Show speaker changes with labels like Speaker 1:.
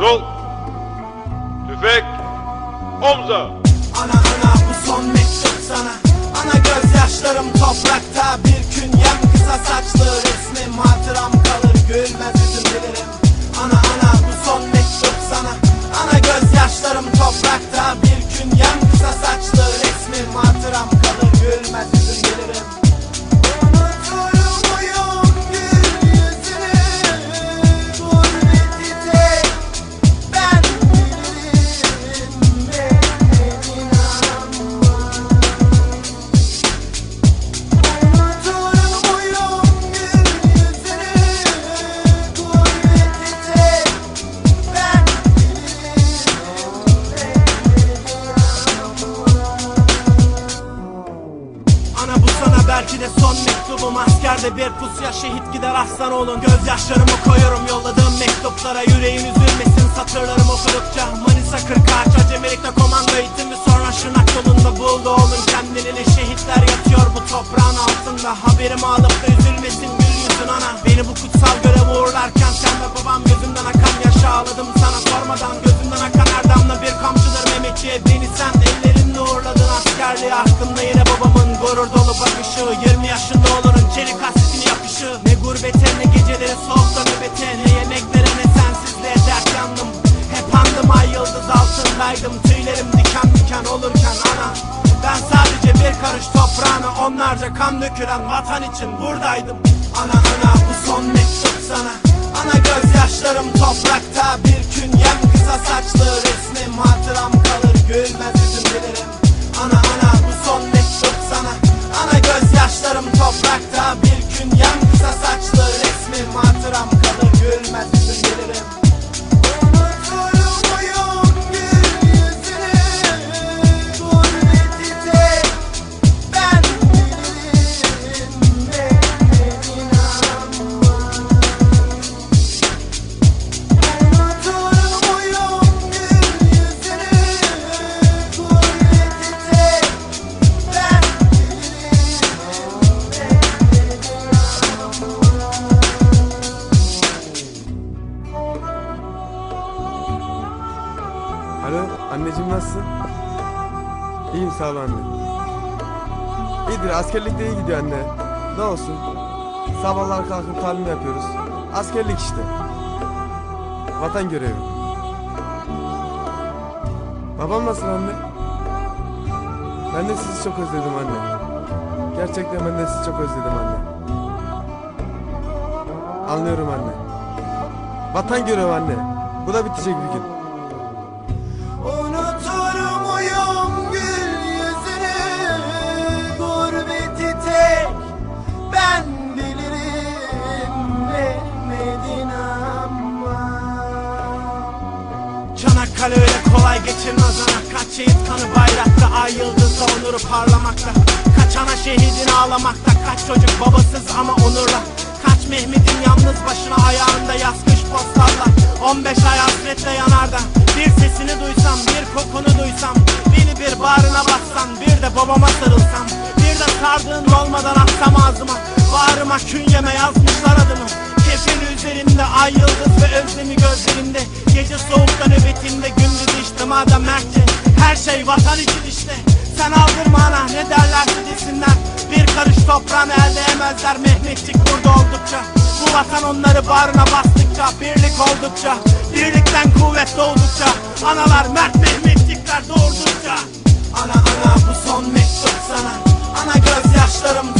Speaker 1: Rol. Tüfek. Omza.
Speaker 2: Ana ana bu son mektup sana Ana gözyaşlarım toprakta Bir künyem kısa saçlı resmim Hatıram kalır gülmez yüzüm belki de son mektubum Askerde bir pusya şehit gider aslan olun. Gözyaşlarımı koyuyorum yolladığım mektuplara Yüreğin üzülmesin. Satırlarım okudukça Manisa 40 ağaç acemilikte komando eğitimi Sonra Şırnak yolunda buldu oğlum. Kendini Şehitler yatıyor bu toprağın altında. Haberimi alıp da üzülmesin gül yüzün ana. Beni bu kutsal göreve uğurlarken sen ve babam Gözümden akan. Yaşı ağladım sana sormadan. Gözümden akan her bir kamçıdır Mehmetçiye. Beni gurur dolu bakışı 20 yaşında olurun çelik hasretini yapışı. Ne gurbete ne geceleri soğukta nöbete. Ne yemeklere ne sensizliğe dert yandım. Hep andım ay yıldız altındaydım. Tüylerim diken diken olurken ana. Ben sadece bir karış toprağına Onlarca kan dökülen vatan için buradaydım. Ana ana bu son mektup sana. Ana gözyaşlarım toprakta. Bir künyem kısa saçlı resmim
Speaker 3: anneciğim nasılsın? İyiyim sağ ol anne. İyidir askerlikte iyi gidiyor anne. Ne olsun? Sabahlar kalkıp talim yapıyoruz. Askerlik işte. Vatan görevi. Babam nasıl anne? Ben de sizi çok özledim anne. Gerçekten ben de sizi çok özledim anne. Anlıyorum anne. Vatan görevi anne. Bu da bitecek bir gün.
Speaker 2: Çanakkale öyle kolay geçilmez ana Kaç şehit kanı bayrakta Ay yıldızla onuru parlamakta. Kaç ana şehidini ağlamakta Kaç çocuk babasız ama onurla. Kaç Mehmet'in yalnız başına ayağında yaz kış postallar 15 ay hasretle yanarda. Bir sesini duysam bir kokunu duysam. Beni bir bağrına bassan bir de babama sarılsam. Bir de sardığın olmadan atsam ağzıma. Bağrıma künyeme yazmışlar adımı Üzerinde ay yıldız ve özlemi gözlerinde Gece soğukta nöbetimde gündüz içtimada mertçe. Her şey vatan için işte. Sen aldırma ana ne derlerse desinler Bir karış toprağını elde emezler Mehmetçik burada oldukça. Bu vatan onları bağrına bastıkça Birlik oldukça. Birlikten kuvvet doğdukça. Analar mert Mehmetçikler doğurdukça. Ana ana bu son mektup sana. Ana gözyaşlarım